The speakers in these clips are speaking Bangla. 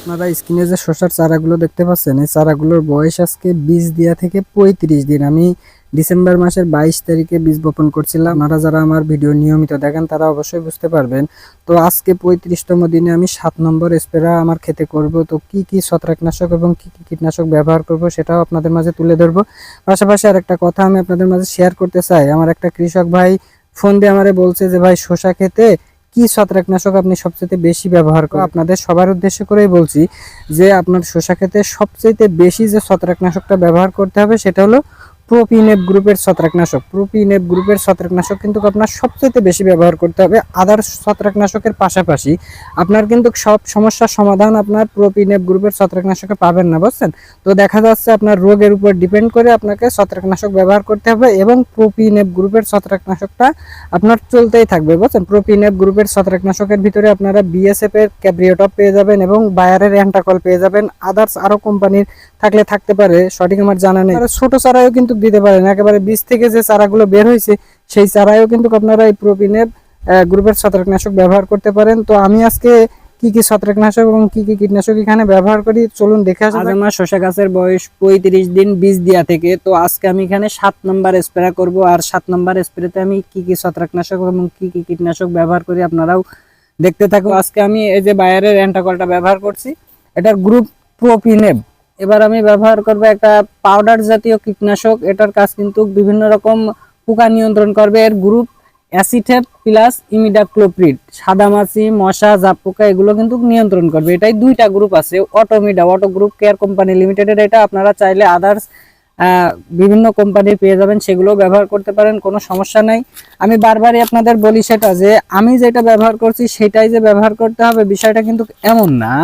আপনারা স্ক্রিনে যে শসার চারাগুলো দেখতে পাচ্ছেন, এই চারাগুলোর বয়স আজকে বীজ দেওয়া থেকে পঁয়ত্রিশ দিন। আমি ডিসেম্বর মাসের বাইশ তারিখে বীজ বপন করছিলাম। আপনারা যারা আমার ভিডিও নিয়মিত দেখেন, তারা অবশ্যই বুঝতে পারবেন। তো আজকে পঁয়ত্রিশতম দিনে আমি সাত নম্বর স্প্রে আমার খেতে করব। তো কি কি ছত্রাকনাশক এবং কি কি কীটনাশক ব্যবহার করব সেটাও আপনাদের মাঝে তুলে ধরবো। পাশাপাশি আর একটা কথা আমি আপনাদের মাঝে শেয়ার করতে চাই। আমার একটা কৃষক ভাই ফোন দিয়ে আমারে বলছে যে, ভাই শসা খেতে কি ছত্রাকনাশক আপনি সবচেয়ে বেশি ব্যবহার করেন? আপনাদের সবার উদ্দেশ্য করেই বলছি যে আপনার শসা খেতে সবচেয়ে বেশি যে ছত্রাকনাশকটা ব্যবহার করতে হবে সেটা হলো প্রোপিনেপ গ্রুপের ছত্রাকনাশক। প্রোপিনেপ গ্রুপের ছত্রাকনাশক কিন্তু আপনার সবচেয়ে বেশি ব্যবহার করতে হবে। আদার্স ছত্রাকনাশকের পাশাপাশি আপনার কিন্তু সব সমস্যার সমাধান আপনার প্রোপিনেপ গ্রুপের ছত্রাকনাশকে পাবেন না, বুঝছেন? তো দেখা যাচ্ছে আপনার রোগের উপর ডিপেন্ড করে আপনাকে ছত্রাকনাশক ব্যবহার করতে হবে এবং প্রোপিনেপ গ্রুপের ছত্রাকনাশকটা আপনার চলতেই থাকবে, বুঝছেন? প্রোপিনেপ গ্রুপের ছত্রাকনাশকের ভিতরে আপনারা বিএসএফ এর ক্যাব্রিওটপ পেয়ে যাবেন এবং বায়ারের অ্যান্টাকল পেয়ে যাবেন। আদার্স আরও কোম্পানির থাকলে থাকতে পারে, সঠিক আমার জানা নেই। ছোট চারাও কিন্তু দিতে পারেন। একেবারে বীজ থেকে যে চারাগুলো বের হয়েছে সেই চারাও কিন্তু আপনারা এই প্রোপিনেপ গ্রুপের ছত্রাকনাশক ব্যবহার করতে পারেন। তো আমি আজকে কি কি ছত্রাকনাশক এবং কি কি কীটনাশক এখানে ব্যবহার করি চলুন দেখে আসা আমার শসা গাছের বয়স পঁয়ত্রিশ দিন বীজ দেওয়া থেকে তো আজকে আমি এখানে সাত নম্বর স্প্রে করব। আর সাত নম্বর স্প্রেতে আমি কি কি ছত্রাকনাশক এবং কি কি কীটনাশক ব্যবহার করি আপনারাও দেখতে থাকুন। আজকে আমি এই যে বায়ারের অ্যান্টাকলটা ব্যবহার করছি এটার গ্রুপ প্রোপিনেব এবার আমি ব্যবহার করব একটা পাউডার জাতীয় কীটনাশক। এটার কাজ কিন্তু বিভিন্ন রকম পোকা নিয়ন্ত্রণ করবে। এর গ্রুপ অ্যাসিটেপ প্লাস ইমিডাক্লোপ্রিড সাদামাছি মশা, জাপ পোকা, এগুলো কিন্তু নিয়ন্ত্রণ করবে। এটাই দুইটা গ্রুপ আছে অটোমিডা অটো গ্রুপ কেয়ার কোম্পানি লিমিটেডের এটা আপনারা চাইলে আদার্স বিভিন্ন কোম্পানির পেয়ে যাবেন সেগুলো ব্যবহার করতে পারেন, কোনো সমস্যা নাই। আমি বারবারই আপনাদের বলি সেটা যে, আমি যেটা ব্যবহার করছি, সেটাই যে ব্যবহার করতে হবে, বিষয়টা কিন্তু এমন না।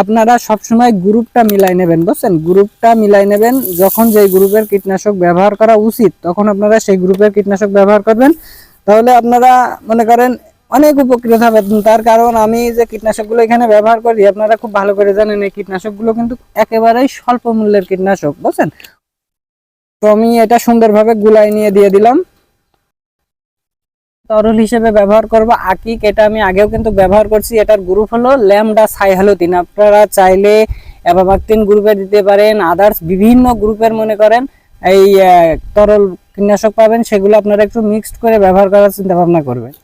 আপনারা সবসময় গ্রুপটা মিলাই নেবেন, বুঝছেন? গ্রুপটা মিলাই নেবেন, যখন যেই গ্রুপের কীটনাশক ব্যবহার করা উচিত, তখন আপনারা সেই গ্রুপের কীটনাশক ব্যবহার করবেন। তাহলে আপনারা মনে করেন অনেক উপকৃত হবেন। তার কারণ আমি যে কীটনাশকগুলো এখানে ব্যবহার করি, আপনারা খুব ভালো করে জানেন, এই কীটনাশকগুলো কিন্তু একেবারেই স্বল্প মূল্যের কীটনাশক, বুঝছেন? তো আমি এটা সুন্দরভাবে গুলাই নিয়ে দিয়ে দিলাম। তরল হিসেবে ব্যবহার করব। আকিক, এটা আমি আগেও কিন্তু ব্যবহার করছি। এটার গ্রুপ হলো ল্যামডা সাইহালোতিন আপনারা চাইলে অ্যাভাবাক্তিন গ্রুপে দিতে পারেন, আদার্স বিভিন্ন গ্রুপের মনে করেন। এই তরল কীটনাশক পাবেন, সেগুলো আপনারা একটু মিক্সড করে ব্যবহার করার চিন্তা ভাবনা করবেন।